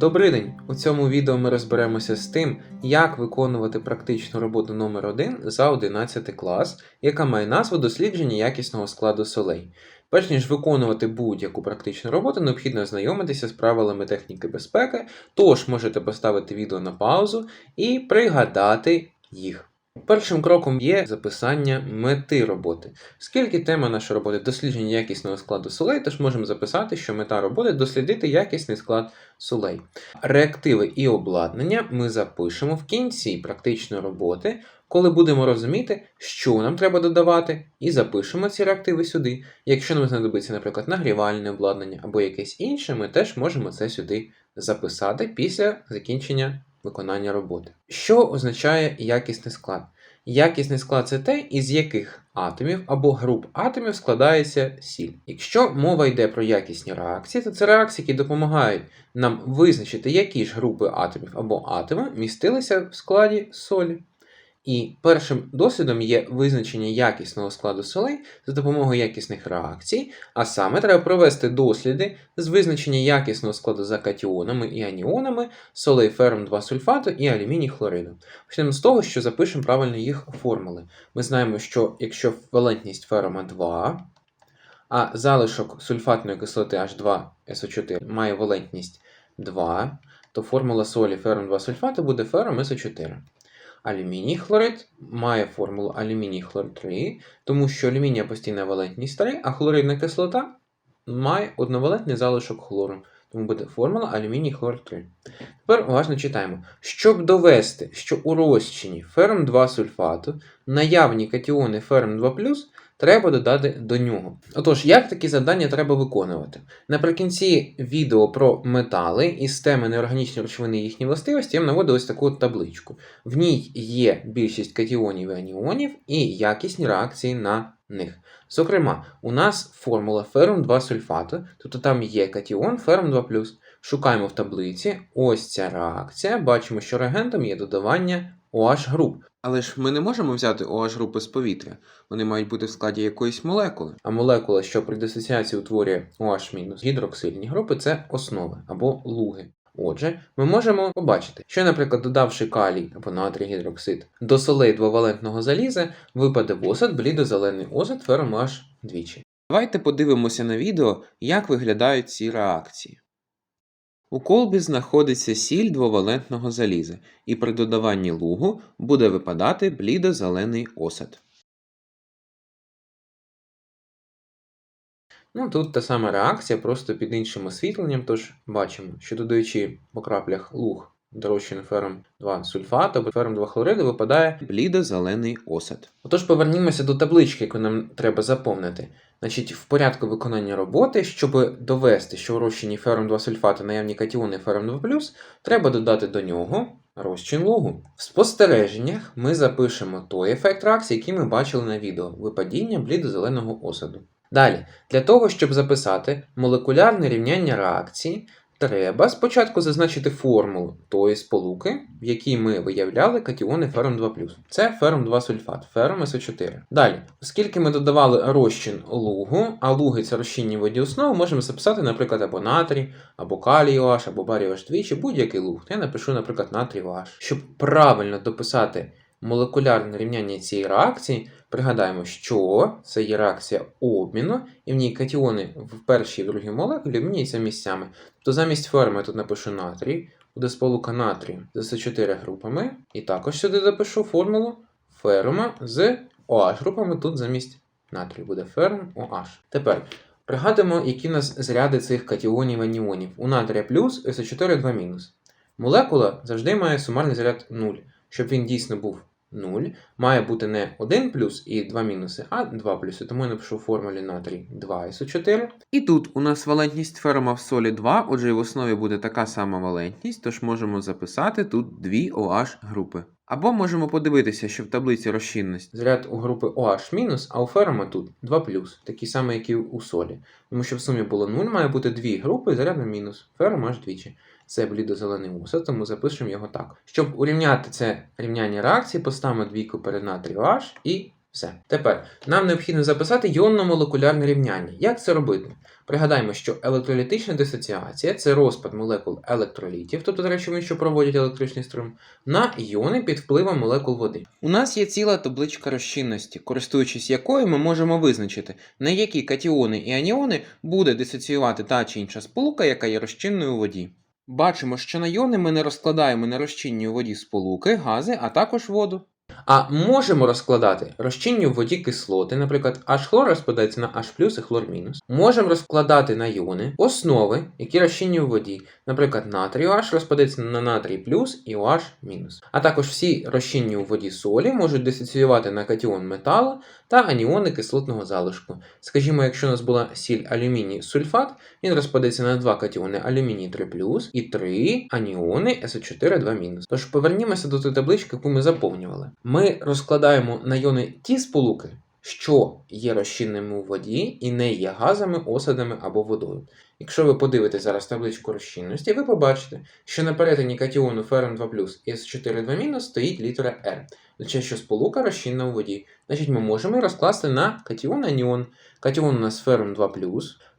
Добрий день! У цьому відео ми розберемося з тим, як виконувати практичну роботу номер 1 за 11 клас, яка має назву дослідження якісного складу солей. Перш ніж виконувати будь-яку практичну роботу, необхідно ознайомитися з правилами техніки безпеки, тож можете поставити відео на паузу і пригадати їх. Першим кроком є записання мети роботи. Оскільки тема нашої роботи дослідження якісного складу солей, тож можемо записати, що мета роботи дослідити якісний склад солей. Реактиви і обладнання ми запишемо в кінці практичної роботи, коли будемо розуміти, що нам треба додавати, і запишемо ці реактиви сюди. Якщо нам знадобиться, наприклад, нагрівальне обладнання або якесь інше, ми теж можемо це сюди записати після закінчення виконання роботи. Що означає якісний склад? Якісний склад це те, із яких атомів або груп атомів складається сіль. Якщо мова йде про якісні реакції, то це реакції, які допомагають нам визначити, які ж групи атомів або атоми містилися в складі солі. І першим досвідом є визначення якісного складу солей за допомогою якісних реакцій, а саме треба провести досліди з визначення якісного складу за катіонами і аніонами солей ферум 2 сульфату і алюміній хлориду. Почнемо з того, що запишемо правильно їх формули. Ми знаємо, що якщо валентність ферума 2, а залишок сульфатної кислоти H2SO4 має валентність 2, то формула солі ферум 2 сульфату буде ферум SO4. Алюміній хлорид має формулу алюміній хлорид 3, тому що алюмінія постійна валентність 3, а хлоридна кислота має одновалентний залишок хлору. Тому буде формула алюміній хлор 3. Тепер уважно читаємо. Щоб довести, що у розчині ферм 2 сульфату наявні катіони ферм 2 треба додати до нього. Отож, як такі завдання треба виконувати? Наприкінці відео про метали із теми неорганічні речовини і їхні властивості я наводив ось таку табличку. В ній є більшість катіонів і аніонів і якісні реакції на них. Зокрема, у нас формула ферум 2 сульфату, тобто там є катіон ферум 2 Шукаємо в таблиці ось ця реакція, бачимо, що реагентом є додавання OH груп. Але ж ми не можемо взяти OH групи з повітря. Вони мають бути в складі якоїсь молекули. А молекула, що при дисоціації утворює OH- гідроксильні групи, це основи або луги. Отже, ми можемо побачити, що, наприклад, додавши калій або натрій гідроксид до солей двовалентного заліза, випаде в осад блідозелений осад фером H двічі. Давайте подивимося на відео, як виглядають ці реакції. У колбі знаходиться сіль двовалентного заліза, і при додаванні лугу буде випадати блідо-зелений осад. Ну, тут та сама реакція, просто під іншим освітленням, тож бачимо, що додаючи по краплях луг до розчину фером 2 сульфату або фером 2 хлориду, випадає блідо-зелений осад. Отож, повернімося до таблички, яку нам треба заповнити. Значить, в порядку виконання роботи, щоб довести, що у розчині фером 2 сульфату наявні катіони фером 2 треба додати до нього розчин лугу. В спостереженнях ми запишемо той ефект реакції, який ми бачили на відео випадіння блідо-зеленого осаду. Далі, для того, щоб записати молекулярне рівняння реакції, треба спочатку зазначити формулу тої сполуки, в якій ми виявляли катіони фером 2 Це фером 2 сульфат, фером СО4. Далі, оскільки ми додавали розчин лугу, а луги це розчинні воді основи, можемо записати, наприклад, або натрій, або калій OH, або барій OH двічі, будь-який луг. Я напишу, наприклад, натрій OH. Щоб правильно дописати молекулярне рівняння цієї реакції, пригадаємо, що це є реакція обміну, і в ній катіони в першій і другій молекулі обмінюються місцями. Тобто замість ферми я тут напишу натрій, буде сполука натрію з С4 групами. І також сюди запишу формулу ферма з OH групами тут замість натрію буде ферм OH. Тепер пригадуємо, які в нас заряди цих катіонів аніонів. У натрія плюс, С4 2 мінус. Молекула завжди має сумарний заряд 0. Щоб він дійсно був 0, має бути не 1 плюс і 2 мінуси, а 2 плюси. Тому я напишу в формулі натрій 2 СО4. І тут у нас валентність ферма в солі 2, отже, і в основі буде така сама валентність, тож можемо записати тут дві OH групи. Або можемо подивитися, що в таблиці розчинності заряд у групи OH-, а у ферма тут 2 такий самий, як і у солі. Тому що в сумі було 0, має бути дві групи, заряд на мінус. Ферм аж двічі. Це блідозелений осад, тому запишемо його так. Щоб урівняти це рівняння реакції, поставимо двійку перед натрію H і Все. Тепер нам необхідно записати йонно-молекулярне рівняння. Як це робити? Пригадаємо, що електролітична дисоціація це розпад молекул електролітів, тобто речовин, що проводять електричний струм, на іони під впливом молекул води. У нас є ціла табличка розчинності, користуючись якою ми можемо визначити, на які катіони і аніони буде дисоціювати та чи інша сполука, яка є розчинною у воді. Бачимо, що на йони ми не розкладаємо на розчинні у воді сполуки, гази, а також воду. А можемо розкладати розчинні в воді кислоти, наприклад, H-хлор розпадається на H і хлор мінус. Можемо розкладати на іони основи, які розчинні у воді, наприклад, натрій OH розпадається на натрій плюс і OH мінус. А також всі розчинні у воді солі можуть дисоціювати на катіон металу та аніони кислотного залишку. Скажімо, якщо у нас була сіль алюміній сульфат, він розпадеться на два катіони алюміній 3 і 3 аніони СО4 2 Тож повернімося до тої таблички, яку ми заповнювали. Ми розкладаємо на йони ті сполуки, що є розчинними у воді і не є газами, осадами або водою. Якщо ви подивитесь зараз табличку розчинності, ви побачите, що на перетині катіону ферм 2 і С4 2 стоїть літера R. Означає, що сполука розчинна у воді. Значить, ми можемо розкласти на катіон аніон. Катіон у нас ферм 2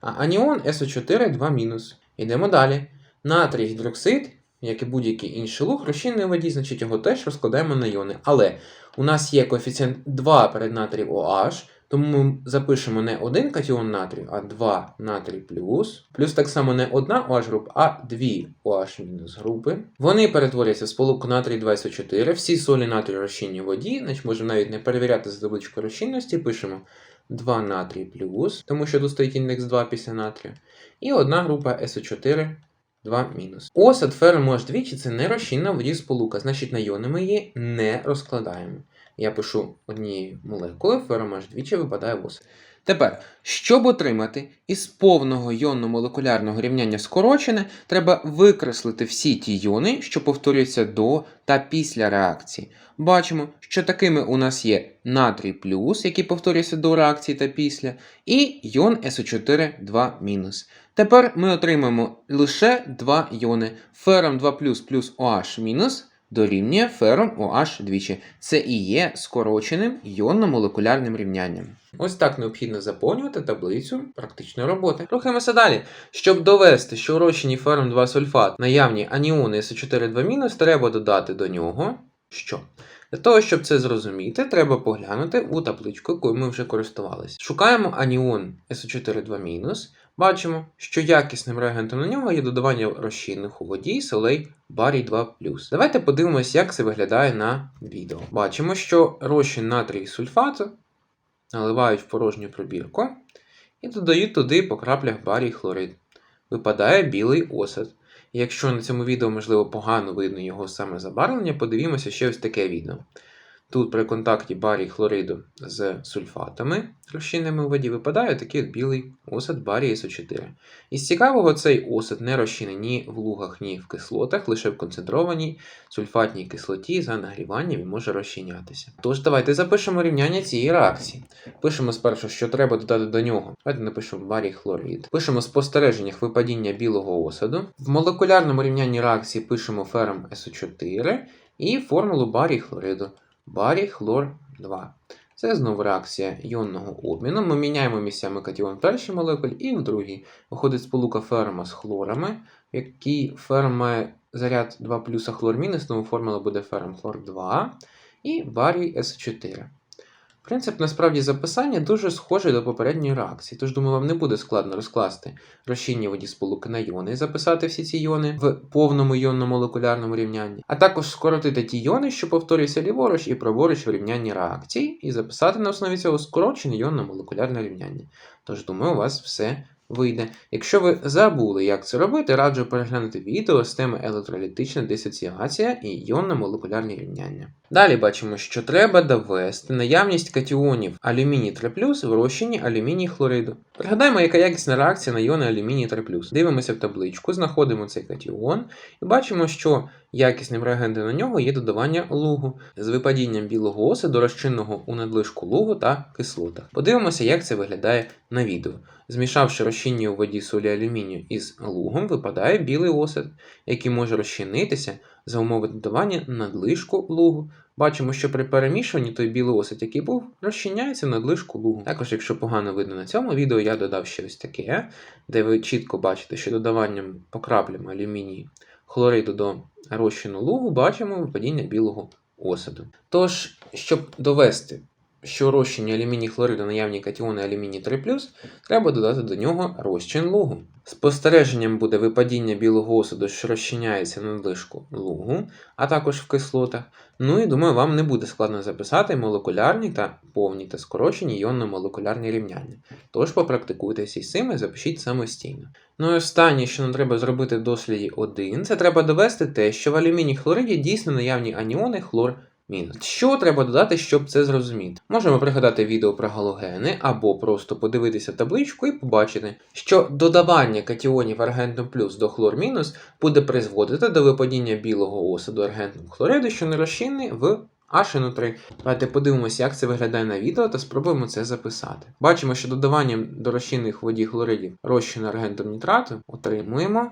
а аніон СО4 2 Йдемо далі. Натрій гідроксид, як і будь-який інший луг, розчинний у воді, значить його теж розкладаємо на іони. Але у нас є коефіцієнт 2 перед натрів OH, тому ми запишемо не один катіон натрію, а 2 натрій плюс. Плюс так само не одна OH група, а дві OH групи. Вони перетворюються в сполуку натрій 24. Всі солі натрію розчинні в воді, значить можемо навіть не перевіряти за табличкою розчинності, пишемо 2 натрій плюс, тому що тут стоїть індекс 2 після натрію. І одна група СО4 2 мінус. Осад ферму аж двічі це не розчинна в воді сполука, значить на йони ми її не розкладаємо. Я пишу однією молекулою, фермож двічі випадає в осад. Тепер, щоб отримати із повного йонно-молекулярного рівняння скорочене, треба викреслити всі ті йони, що повторюються до та після реакції. Бачимо, що такими у нас є натрій плюс, який повторюється до реакції та після, і йон СО4 2 Тепер ми отримаємо лише два йони. Фером 2 плюс плюс OH дорівнює фером OH двічі. Це і є скороченим йонно-молекулярним рівнянням. Ось так необхідно заповнювати таблицю практичної роботи. Рухаємося далі. Щоб довести, що у розчині фером 2 сульфат наявні аніони СО4 2 треба додати до нього що? Для того, щоб це зрозуміти, треба поглянути у табличку, якою ми вже користувалися. Шукаємо аніон СО4 2 Бачимо, що якісним реагентом на нього є додавання розчинних у воді солей барій 2 Давайте подивимось, як це виглядає на відео. Бачимо, що розчин натрій сульфату наливають в порожню пробірку і додають туди по краплях барій хлорид. Випадає білий осад. Якщо на цьому відео, можливо, погано видно його саме забарвлення, подивімося ще ось таке відео. Тут при контакті барій хлориду з сульфатами, розчинними у воді, випадає такий білий осад барій СО4. Із цікавого, цей осад не розчинений ні в лугах, ні в кислотах, лише в концентрованій сульфатній кислоті за нагріванням і може розчинятися. Тож, давайте запишемо рівняння цієї реакції. Пишемо спершу, що треба додати до нього. Давайте напишемо барій хлорид. Пишемо спостереженнях випадіння білого осаду. В молекулярному рівнянні реакції пишемо ферм СО4 і формулу барій хлориду барій хлор 2. Це знову реакція іонного обміну. Ми міняємо місцями катіон в першій молекулі і в другій. Виходить сполука ферма з хлорами, в якій ферма заряд 2 плюс хлор мінус, тому формула буде ферм хлор 2 і барій С4. Принцип насправді записання дуже схожий до попередньої реакції, тож думаю, вам не буде складно розкласти розчинні воді сполуки на йони і записати всі ці йони в повному йонно-молекулярному рівнянні, а також скоротити ті йони, що повторюються ліворуч і праворуч в рівнянні реакцій, і записати на основі цього скорочене йонно-молекулярне рівняння. Тож, думаю, у вас все вийде. Якщо ви забули, як це робити, раджу переглянути відео з теми електролітична дисоціація і йонно-молекулярні рівняння. Далі бачимо, що треба довести наявність катіонів алюміній 3 в розчині алюміній хлориду. Пригадаємо, яка якісна реакція на іони алюміній 3 Дивимося в табличку, знаходимо цей катіон і бачимо, що Якісним реагентом на нього є додавання лугу з випадінням білого осаду, розчинного у надлишку лугу та кислотах. Подивимося, як це виглядає на відео. Змішавши розчинні у воді солі алюмінію із лугом, випадає білий осад, який може розчинитися за умови додавання надлишку лугу. Бачимо, що при перемішуванні той білий осад, який був, розчиняється в надлишку лугу. Також, якщо погано видно на цьому відео, я додав ще ось таке, де ви чітко бачите, що додаванням по краплям алюмінії хлориду до розчину лугу бачимо випадіння білого осаду. Тож, щоб довести, що розчині алюміній хлориду наявні катіони алюміній 3 треба додати до нього розчин лугу. Спостереженням буде випадіння білого осаду, що розчиняється на надлишку лугу, а також в кислотах. Ну і думаю, вам не буде складно записати молекулярні та повні та скорочені іонно-молекулярні рівняння. Тож попрактикуйтеся із цим і запишіть самостійно. Ну і останнє, що нам треба зробити в досліді 1, це треба довести те, що в алюміній хлориді дійсно наявні аніони хлор мінус. Що треба додати, щоб це зрозуміти? Можемо пригадати відео про галогени або просто подивитися табличку і побачити, що додавання катіонів аргентум плюс до хлор мінус буде призводити до випадіння білого осаду аргентум хлориду, що не розчинний в HNO3. Давайте подивимося, як це виглядає на відео та спробуємо це записати. Бачимо, що додаванням до розчинних воді хлоридів розчину аргентум нітрату отримуємо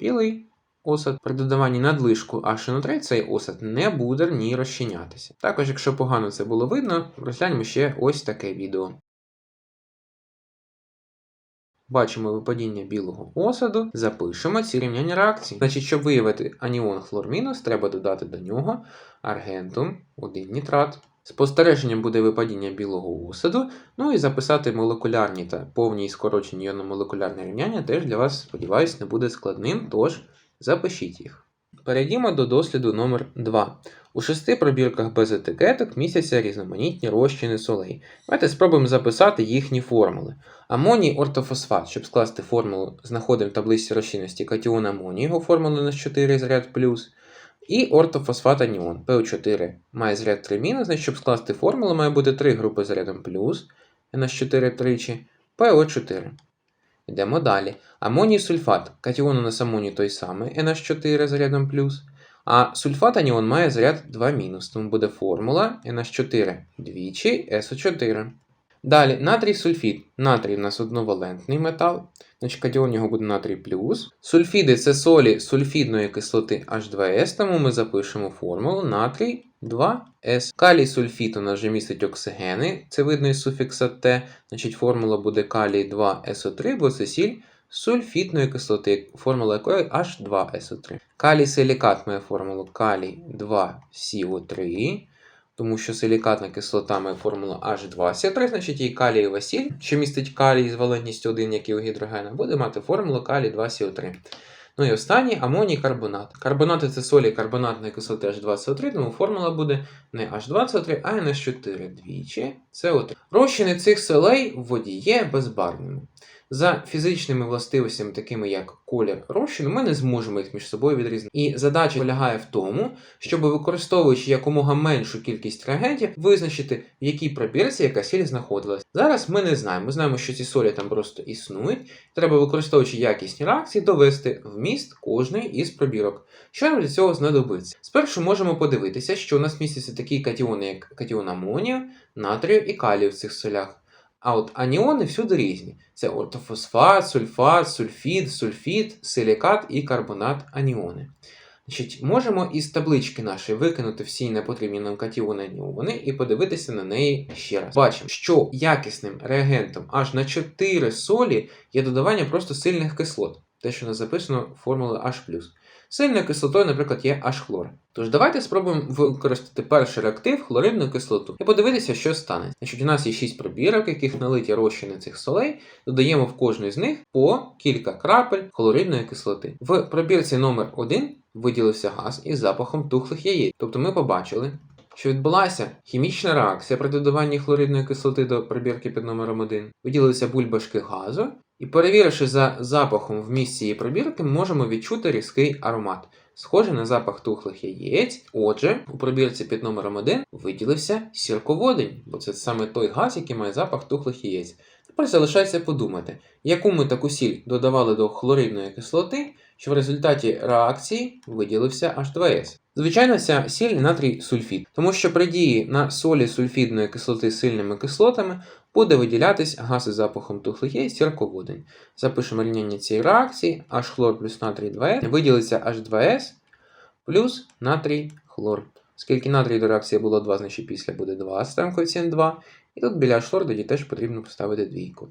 білий осад. При додаванні надлишку HNO3 цей осад не буде ні розчинятися. Також, якщо погано це було видно, розгляньмо ще ось таке відео. Бачимо випадіння білого осаду, запишемо ці рівняння реакції. Значить, щоб виявити аніон хлор мінус, треба додати до нього аргентум 1 нітрат. Спостереженням буде випадіння білого осаду, ну і записати молекулярні та повні і скорочені іонно-молекулярні рівняння теж для вас, сподіваюсь, не буде складним, тож запишіть їх. Перейдімо до досліду номер 2. У шести пробірках без етикеток містяться різноманітні розчини солей. Давайте спробуємо записати їхні формули. Амоній ортофосфат, щоб скласти формулу, знаходимо в таблиці розчинності катіон амоній, його формула на 4 заряд плюс. І ортофосфат аніон PO4 має заряд 3 мінус, значить, щоб скласти формулу, має бути 3 групи зарядом плюс, NH4 тричі, PO4. Йдемо далі. Амоній сульфат. Катіон у нас амоній той самий, NH4 зарядом плюс. А сульфат аніон має заряд 2 мінус, тому буде формула NH4 двічі SO4. Далі натрій сульфід. Натрій у нас одновалентний метал, значить катіон його буде натрій плюс. Сульфіди це солі сульфідної кислоти H2S, тому ми запишемо формулу натрій 2С. Калій сульфід у нас вже містить оксигени, це видно із суфікса Т, значить формула буде калій 2СО3, бо це сіль сульфітної кислоти, формула якої H2SO3. Калій силікат має формулу калій 2CO3 тому що силікатна кислота має формулу H2CO3, значить її калієва сіль, що містить калій з валентністю 1, як і у гідрогена, буде мати формулу калій 2CO3. Ну і останній амоній карбонат. Карбонати це солі карбонатної кислоти H2CO3, тому формула буде не H2CO3, а NH4 двічі CO3. Розчини цих солей в воді є безбарвними. За фізичними властивостями, такими як колір розчину, ми не зможемо їх між собою відрізнити. І задача полягає в тому, щоб використовуючи якомога меншу кількість реагентів, визначити, в якій пробірці яка сіль знаходилась. Зараз ми не знаємо. Ми знаємо, що ці солі там просто існують. Треба, використовуючи якісні реакції, довести вміст кожної із пробірок. Що нам для цього знадобиться? Спершу можемо подивитися, що у нас містяться такі катіони, як катіон амонію, натрію і калію в цих солях. А от аніони всюди різні: це ортофосфат, сульфат, сульфід, сульфід, силікат і карбонат аніони. Значить, Можемо із таблички нашої викинути всі непотрібні нам катіони аніони і подивитися на неї ще раз. Бачимо, що якісним реагентом аж на 4 солі є додавання просто сильних кислот, те, що нас записано формулою H+. Сильною кислотою, наприклад, є H-хлор. Тож давайте спробуємо використати перший реактив хлоридну кислоту і подивитися, що стане. Значить, у нас є 6 пробірок, яких налиті розчини цих солей, додаємо в кожну з них по кілька крапель хлоридної кислоти. В пробірці номер 1 виділився газ із запахом тухлих яєць. Тобто ми побачили, що відбулася хімічна реакція при додаванні хлоридної кислоти до пробірки під номером 1. Виділилися бульбашки газу, і перевіривши за запахом в місці її пробірки, можемо відчути різкий аромат, схожий на запах тухлих яєць. Отже, у пробірці під номером 1 виділився сірководень, бо це саме той газ, який має запах тухлих яєць. Тепер залишається подумати, яку ми таку сіль додавали до хлоридної кислоти, що в результаті реакції виділився H2S. Звичайно, ця сіль натрій сульфід, тому що при дії на солі сульфідної кислоти з сильними кислотами буде виділятись газ із запахом тухлих яєць сірководень. Запишемо рівняння цієї реакції H хлор плюс натрій 2С, виділиться H2S плюс натрій хлор. Оскільки натрій до реакції було 2, значить після буде 2, ставимо коефіцієнт 2. І тут біля шлор теж потрібно поставити двійку.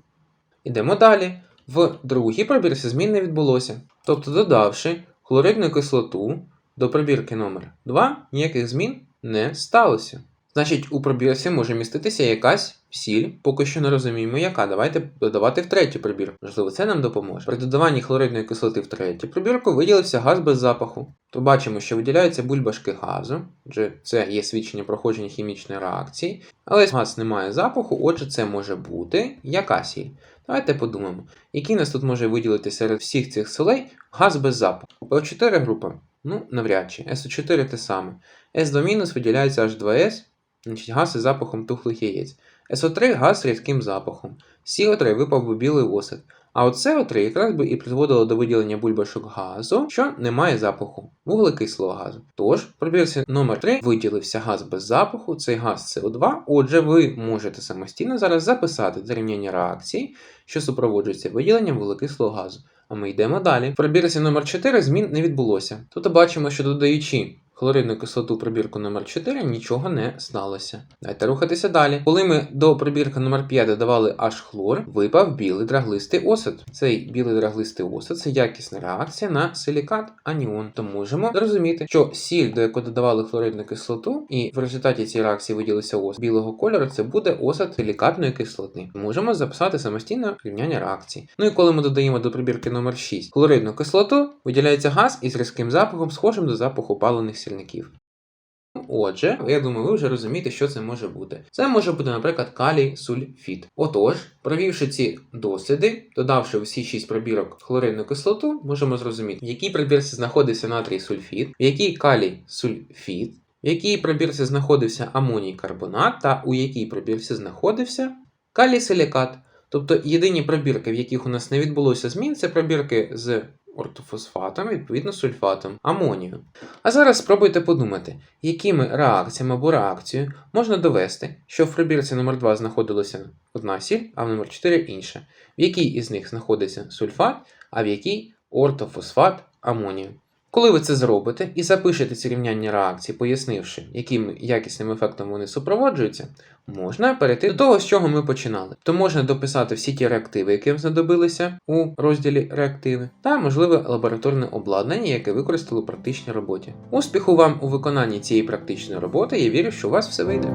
Ідемо далі. В другій пробірці змін не відбулося. Тобто, додавши хлоридну кислоту до пробірки номер 2 ніяких змін не сталося. Значить, у пробірці може міститися якась сіль, поки що не розуміємо, яка. Давайте додавати в третю пробірку. Можливо, це нам допоможе. При додаванні хлоридної кислоти в третю пробірку виділився газ без запаху. То бачимо, що виділяються бульбашки газу, адже це є свідчення проходження хімічної реакції. Але газ не має запаху, отже, це може бути яка сіль. Давайте подумаємо, який нас тут може виділити серед всіх цих солей газ без запаху. ПО4 група. Ну, навряд чи. СО4 те саме. С2- виділяється H2S, значить газ із запахом тухлих яєць. СО3 газ з рідким запахом. СО3 випав би білий осад. А от СО3 якраз би і призводило до виділення бульбашок газу, що не має запаху, вуглекислого газу. Тож, в пробірці номер 3 виділився газ без запаху, цей газ СО2. Отже, ви можете самостійно зараз записати зарівняння реакції, що супроводжується виділенням вуглекислого газу. А ми йдемо далі. В пробірці номер 4 змін не відбулося. Тут бачимо, що додаючи хлоридну кислоту в пробірку номер 4 нічого не сталося. Давайте рухатися далі. Коли ми до пробірки номер 5 додавали аж хлор, випав білий драглистий осад. Цей білий драглистий осад це якісна реакція на силікат аніон. То можемо зрозуміти, що сіль, до якої додавали хлоридну кислоту, і в результаті цієї реакції виділився осад білого кольору, це буде осад силікатної кислоти. Можемо записати самостійно рівняння реакції. Ну і коли ми додаємо до пробірки номер 6 хлоридну кислоту, виділяється газ із різким запахом, схожим до запаху палених сірників. Отже, я думаю, ви вже розумієте, що це може бути. Це може бути, наприклад, калій сульфід. Отож, провівши ці досліди, додавши всі 6 пробірок хлоридну кислоту, можемо зрозуміти, в якій пробірці знаходився натрій сульфід, в якій калій сульфід, в якій пробірці знаходився амоній карбонат, та у якій пробірці знаходився калій силікат. Тобто єдині пробірки, в яких у нас не відбулося змін, це пробірки з ортофосфатом, відповідно сульфатом амонію. А зараз спробуйте подумати, якими реакціями або реакцією можна довести, що в пробірці номер 2 знаходилася одна сіль, а в номер 4 інша, в якій із них знаходиться сульфат, а в якій ортофосфат амонію. Коли ви це зробите і запишете ці рівняння реакцій, пояснивши, яким якісним ефектом вони супроводжуються, можна перейти до того, з чого ми починали. То можна дописати всі ті реактиви, які знадобилися у розділі реактиви, та можливе лабораторне обладнання, яке використали у практичній роботі. Успіху вам у виконанні цієї практичної роботи, я вірю, що у вас все вийде.